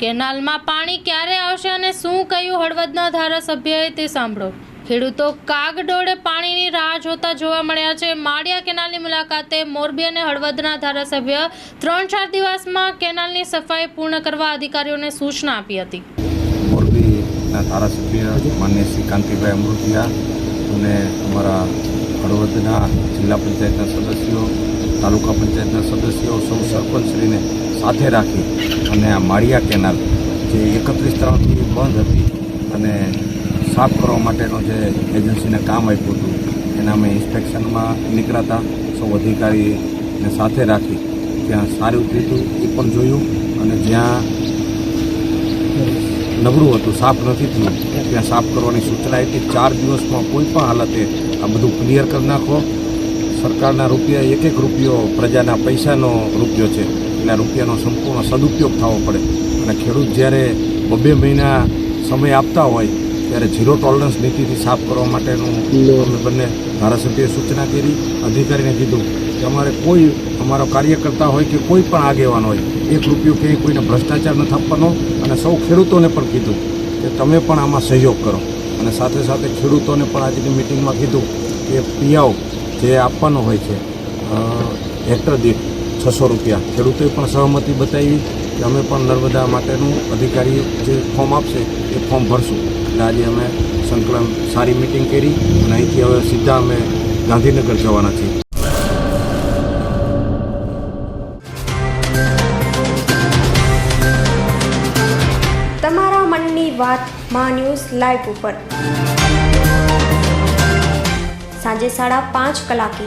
કેનાલમાં પાણી ક્યારે આવશે અને શું કહ્યું હળવદના ધારાસભ્યએ તે સાંભળો. ખેડૂતો કાગડોળે પાણીની રાહ જોતા જોવા મળ્યા છે. માળિયા કેનાલની મુલાકાતે મોરબી અને હળવદના ધારાસભ્ય ત્રણ ચાર દિવસમાં કેનાલની સફાઈ પૂર્ણ કરવા અધિકારીઓને સૂચના આપી હતી. મોરબીના ધારાસભ્ય માન્ય શ્રી કાંતિભાઈ અમૃતિયા અને અમારા હળવદના જિલ્લા પંચાયતના સદસ્યો, તાલુકા પંચાયતના સદસ્યો, સૌ સરપંચશ્રીને સાથે રાખી અને આ માળિયા કેનાલ જે એકત્રીસ ત્રણથી બંધ હતી અને સાફ કરવા માટેનો જે એજન્સીને કામ આપ્યું હતું, એના અમે ઇન્સ્પેક્શનમાં નીકળ્યા હતા. સૌ અધિકારીને સાથે રાખી ત્યાં સારું રીતું એ પણ જોયું. અને જ્યાં નબળું હતું, સાફ નથી થયું, ત્યાં સાફ કરવાની સૂચના આપી. ચાર દિવસમાં કોઈ પણ હાલતે આ બધું ક્લિયર કરી નાખો. સરકારના રૂપિયા એક એક રૂપિયો પ્રજાના પૈસાનો રૂપિયો છે. એટલે રૂપિયાનો સંપૂર્ણ સદુપયોગ થવો પડે. અને ખેડૂત જ્યારે બબે મહિના સમય આપતા હોય ત્યારે ઝીરો ટોલરન્સ નીતિથી સાફ કરવા માટેનું અમે બંને ધારાસભ્યએ સૂચના કરી અધિકારીને કીધું કે અમારે કોઈ અમારો કાર્યકર્તા હોય કે કોઈ પણ આગેવાન હોય એક રૂપિયો ક્યાંય કોઈને ભ્રષ્ટાચાર નથી આપવાનો અને સૌ ખેડૂતોને પણ કીધું કે તમે પણ આમાં સહયોગ કરો. અને સાથે સાથે ખેડૂતોને પણ આજની મિટિંગમાં કીધું કે પિયાવ જે આપવાનો હોય છે હેક્ટર દીઠ છસો રૂપિયા. ખેડૂતોએ પણ સહમતિ બતાવી કે અમે પણ નર્મદા માટેનું અધિકારી જે ફોર્મ આપશે, એ ફોર્મ ભરશું. એટલે આજે અમે સંકલન સારી મિટિંગ કરી અને અહીંથી હવે સીધા અમે ગાંધીનગર જવાના છીએ. તમારા મનની વાત મા ન્યૂઝ લાઈવ ઉપર. સાંજે સાડા પાંચ કલાકે.